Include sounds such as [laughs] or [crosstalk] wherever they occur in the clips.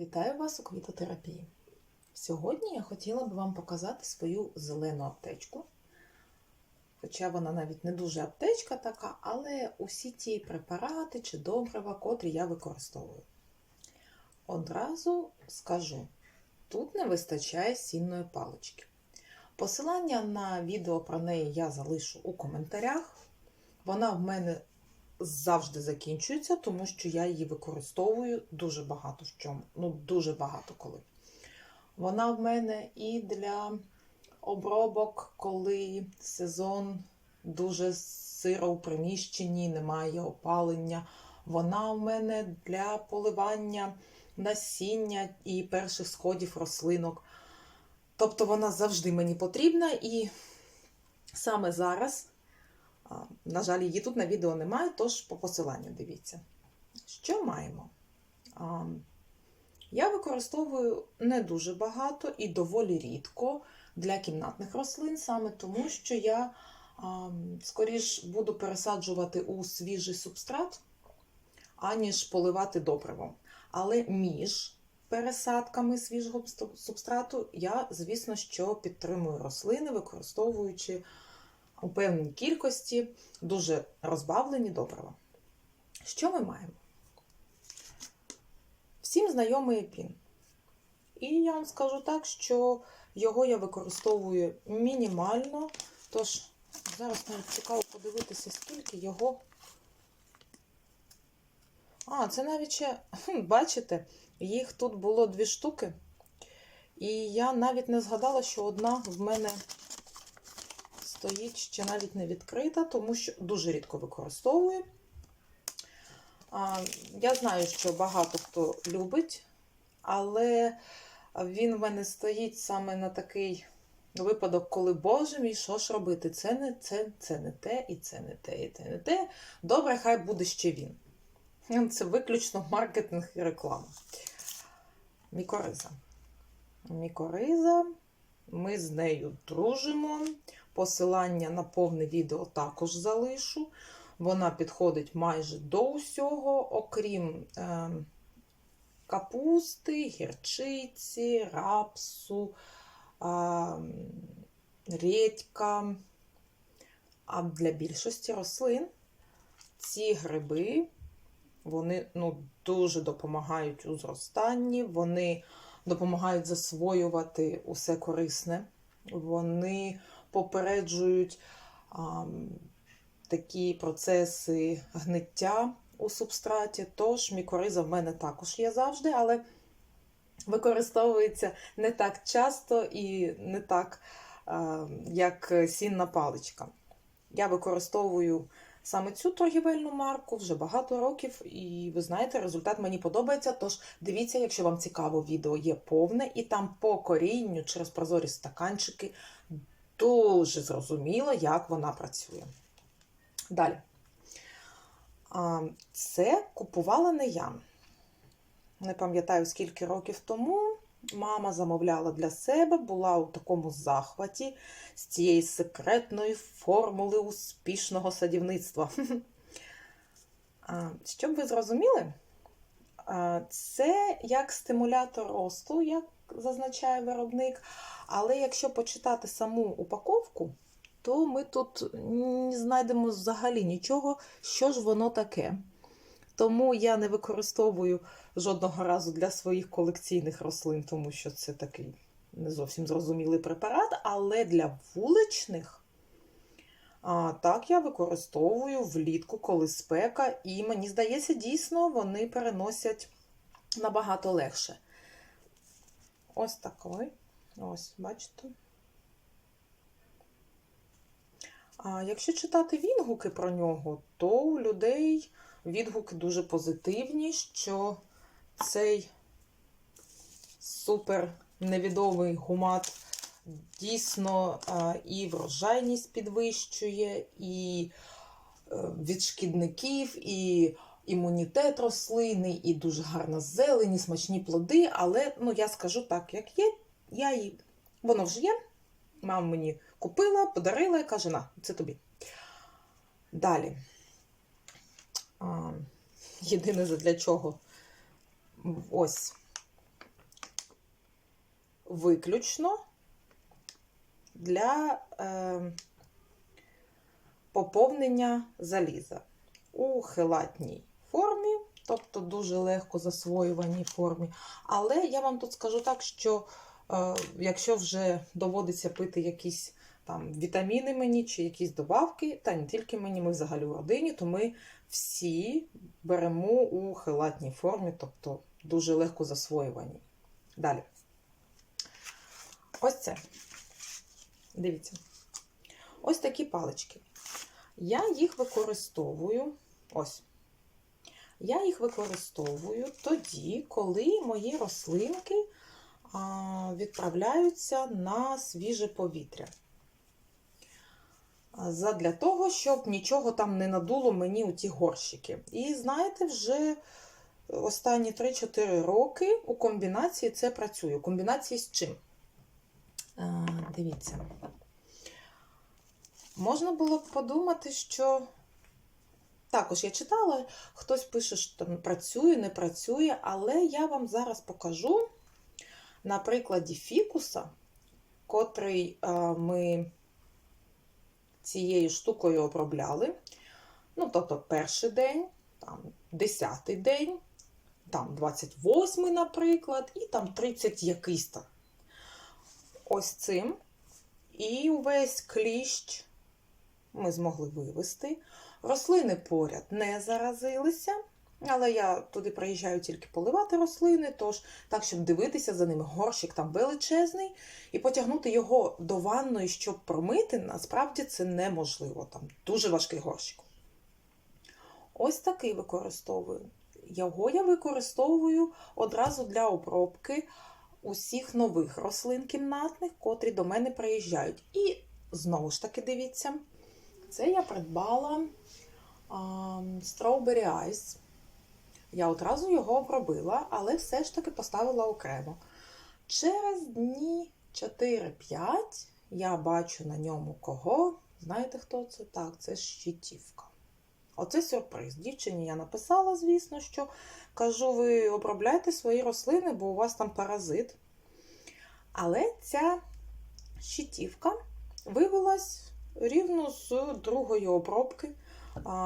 Вітаю вас у квітотерапії. Сьогодні я хотіла б вам показати свою зелену аптечку. Хоча вона навіть не дуже аптечка така, але усі ті препарати чи добрива, котрі я використовую. Одразу скажу: тут не вистачає сінної палички. Посилання на відео про неї я залишу у коментарях. Вона в мене завжди закінчується, тому що я її використовую дуже багато в чому. Ну, дуже багато коли. Вона в мене і для обробок, коли сезон дуже сиро у приміщенні, немає опалення. Вона в мене для поливання насіння і перших сходів рослинок. Тобто вона завжди мені потрібна, і саме зараз. На жаль, її тут на відео немає, тож по посиланню дивіться. Що маємо? Я використовую не дуже багато і доволі рідко для кімнатних рослин, саме тому, що я скоріш буду пересаджувати у свіжий субстрат, аніж поливати добривом. Але між пересадками свіжого субстрату я, звісно, що підтримую рослини, використовуючи у певній кількості дуже розбавлені добрива. Що ми маємо? Всім знайомий епін. І я вам скажу так, що його я використовую мінімально. Тож, зараз навіть цікаво подивитися, скільки його. А, це навіть ще, бачите, їх тут було дві штуки. І я навіть не згадала, що одна в мене стоїть ще навіть не відкрита, тому що дуже рідко використовую. Я знаю, що багато хто любить, але він в мене стоїть саме на такий випадок, коли, Боже мій, що ж робити? Це не це, це не те, і це не те, і це не те. Добре, хай буде ще він. [laughs] Це виключно маркетинг і реклама. Мікориза. Мікориза, ми з нею дружимо. Посилання на повне відео також залишу. Вона підходить майже до усього, окрім е, капусти, гірчиці, рапсу, е, редька. А для більшості рослин ці гриби вони ну, дуже допомагають у зростанні, вони допомагають засвоювати усе корисне. Вони попереджують а, такі процеси гниття у субстраті. Тож мікориза в мене також є завжди, але використовується не так часто і не так, а, як сінна паличка. Я використовую саме цю торгівельну марку вже багато років, і ви знаєте, результат мені подобається. Тож дивіться, якщо вам цікаво, відео є повне, і там по корінню через прозорі стаканчики дуже зрозуміло, як вона працює. Далі. Це купувала не я. Не пам'ятаю, скільки років тому. Мама замовляла для себе, була у такому захваті з цієї секретної формули успішного садівництва. Щоб ви зрозуміли, це як стимулятор росту, як зазначає виробник. Але якщо почитати саму упаковку, то ми тут не знайдемо взагалі нічого, що ж воно таке. Тому я не використовую жодного разу для своїх колекційних рослин, тому що це такий не зовсім зрозумілий препарат, але для вуличних, а, так, я використовую влітку, коли спека, і мені здається, дійсно вони переносять набагато легше. Ось такий. Ось, бачите? А якщо читати відгуки про нього, то у людей відгуки дуже позитивні, що цей супер невідомий гумат дійсно і врожайність підвищує, і е, від шкідників, і імунітет рослини, і дуже гарна зелені, смачні плоди. Але ну, я скажу так, як є, я її... воно вже є. Мама мені купила, подарила і каже, на, це тобі. Далі. А, Єдине для чого ось виключно для е, поповнення заліза у хелатній формі, тобто дуже легко засвоюваній формі. Але я вам тут скажу так, що е, якщо вже доводиться пити якісь там вітаміни мені чи якісь добавки, та не тільки мені, ми взагалі у родині, то ми всі беремо у хелатній формі, тобто дуже легко засвоювані. Далі. Ось це. Дивіться. Ось такі палички. Я їх використовую. Ось. Я їх використовую тоді, коли мої рослинки відправляються на свіже повітря. Задля того, щоб нічого там не надуло мені у ті горщики. І знаєте, вже останні 3-4 роки у комбінації це працює. У комбінації з чим? Дивіться. Можна було б подумати, що також я читала, хтось пише, що там працює, не працює, але я вам зараз покажу на прикладі фікуса, котрий а, ми цією штукою обробляли. Ну, тобто, перший день, там, десятий день, там 28, наприклад, і там 30 якийсь там. Ось цим. І увесь кліщ ми змогли вивести. Рослини поряд не заразилися, але я туди приїжджаю тільки поливати рослини, тож так, щоб дивитися за ними, горщик там величезний, і потягнути його до ванної, щоб промити, насправді це неможливо. Там дуже важкий горщик. Ось такий використовую. Його я використовую одразу для обробки усіх нових рослин кімнатних, котрі до мене приїжджають. І знову ж таки, дивіться, це я придбала Strawberry Ice. Я одразу його обробила, але все ж таки поставила окремо. Через дні 4-5 я бачу на ньому кого. Знаєте, хто це? Так, це щитівка. Оце сюрприз. Дівчині я написала, звісно, що кажу, ви обробляйте свої рослини, бо у вас там паразит. Але ця щитівка виявилась рівно з другої обробки.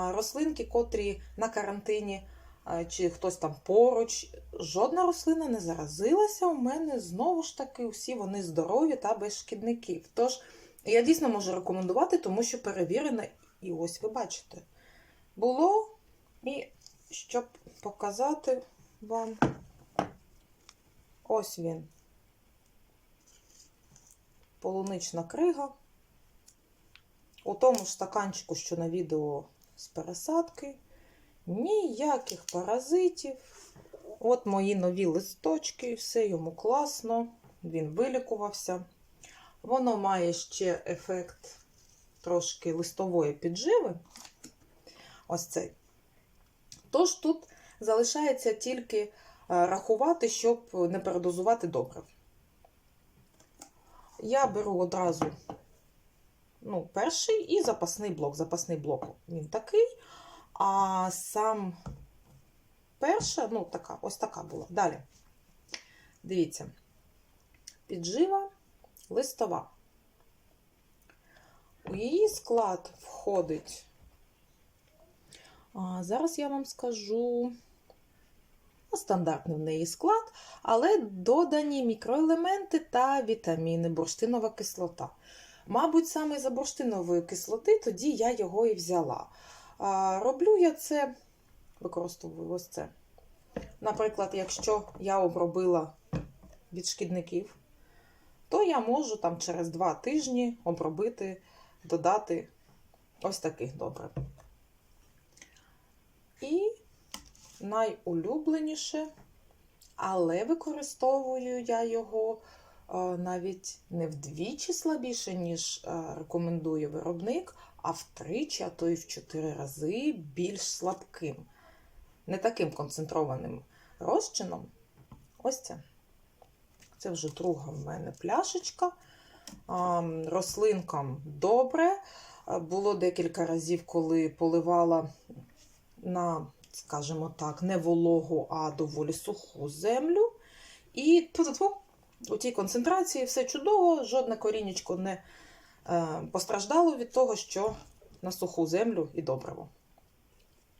Рослинки, котрі на карантині, чи хтось там поруч, жодна рослина не заразилася. У мене знову ж таки всі вони здорові та без шкідників. Тож я дійсно можу рекомендувати, тому що перевірена, і ось ви бачите, було. І щоб показати вам, ось він. Полунична крига. У тому ж стаканчику, що на відео з пересадки, ніяких паразитів. От мої нові листочки, все йому класно, він вилікувався. Воно має ще ефект трошки листової підживи. Ось цей. Тож тут залишається тільки е, рахувати, щоб не передозувати добрив. Я беру одразу ну, перший і запасний блок. Запасний блок він такий, а сам перша, ну, така, ось така була. Далі. Дивіться, піджива листова. У її склад входить. А, Зараз я вам скажу ну, стандартний в неї склад, але додані мікроелементи та вітаміни, бурштинова кислота. Мабуть, саме за бурштинової кислоти тоді я його і взяла. А, Роблю я це, використовую ось це. Наприклад, якщо я обробила від шкідників, то я можу там через 2 тижні обробити, додати ось таких добре. І найулюбленіше, але використовую я його навіть не вдвічі слабіше, ніж е, рекомендує виробник, а втричі, а то й в 4 рази більш слабким. Не таким концентрованим розчином. Ось це. Це вже друга в мене пляшечка. Рослинкам добре. Було декілька разів, коли поливала на, скажімо так, не вологу, а доволі суху землю. І ту-ту-ту, у тій концентрації все чудово, жодне корінечко не е, постраждало від того, що на суху землю і добриво.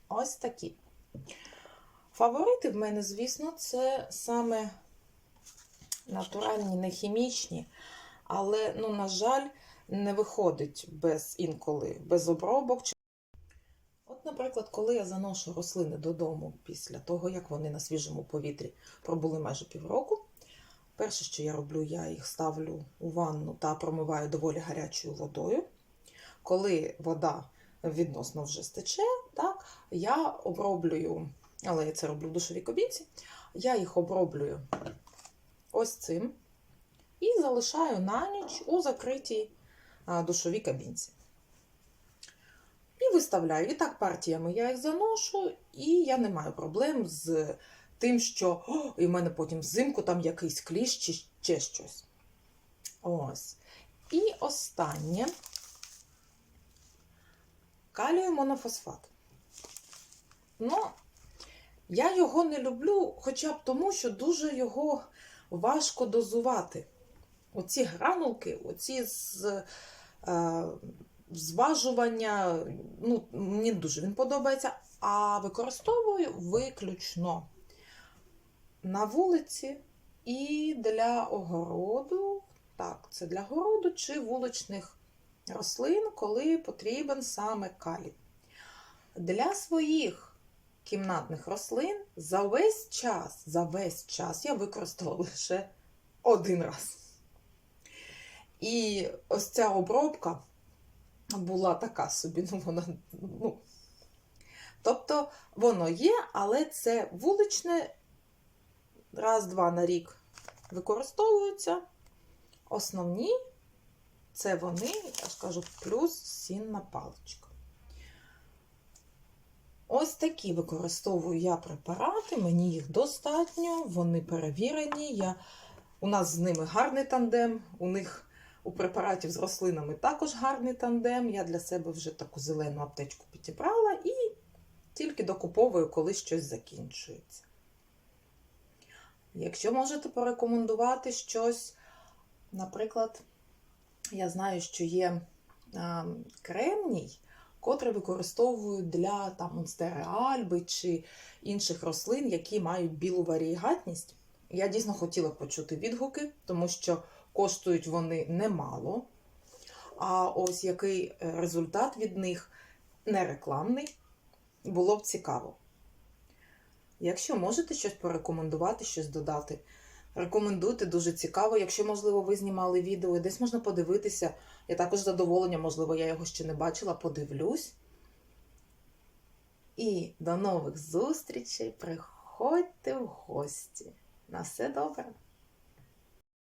Ось такі. Фаворити в мене, звісно, це саме натуральні, не хімічні, але, ну, на жаль, не виходить без інколи без обробок. От, наприклад, коли я заношу рослини додому після того, як вони на свіжому повітрі пробули майже півроку, перше, що я роблю, я їх ставлю у ванну та промиваю доволі гарячою водою. Коли вода відносно вже стече, так, я оброблюю, але я це роблю в душовій кабінці, я їх оброблюю ось цим і залишаю на ніч у закритій душовій кабінці. І виставляю. І так партіями я їх заношу, і я не маю проблем з тим, що і в мене потім взимку там якийсь кліщ чи ще щось. Ось. І останнє калію монофосфат. Ну, я його не люблю, хоча б тому, що дуже його важко дозувати. Оці гранулки, оці з, е, зважування, ну, мені дуже він подобається, а використовую виключно на вулиці і для огороду. Так, це для городу чи вуличних рослин, коли потрібен саме калій. Для своїх кімнатних рослин за весь час, за весь час я використала лише один раз. І ось ця обробка була така собі, ну вона. ну, Тобто воно є, але це вуличне раз-два на рік використовуються. Основні це вони, я ж кажу, плюс сінна паличка. Ось такі використовую я препарати, мені їх достатньо, вони перевірені. Я... У нас з ними гарний тандем, у них у препаратів з рослинами також гарний тандем. Я для себе вже таку зелену аптечку підібрала і тільки докуповую, коли щось закінчується. Якщо можете порекомендувати щось, наприклад, я знаю, що є кремній, котрий використовують для там, монстери альби чи інших рослин, які мають білу варігатність. Я дійсно хотіла почути відгуки, тому що коштують вони немало. А ось який результат від них не рекламний, було б цікаво. Якщо можете щось порекомендувати, щось додати, рекомендуйте, дуже цікаво. Якщо, можливо, ви знімали відео і десь можна подивитися, я також задоволення, можливо, я його ще не бачила, подивлюсь. І до нових зустрічей. Приходьте в гості. На все добре!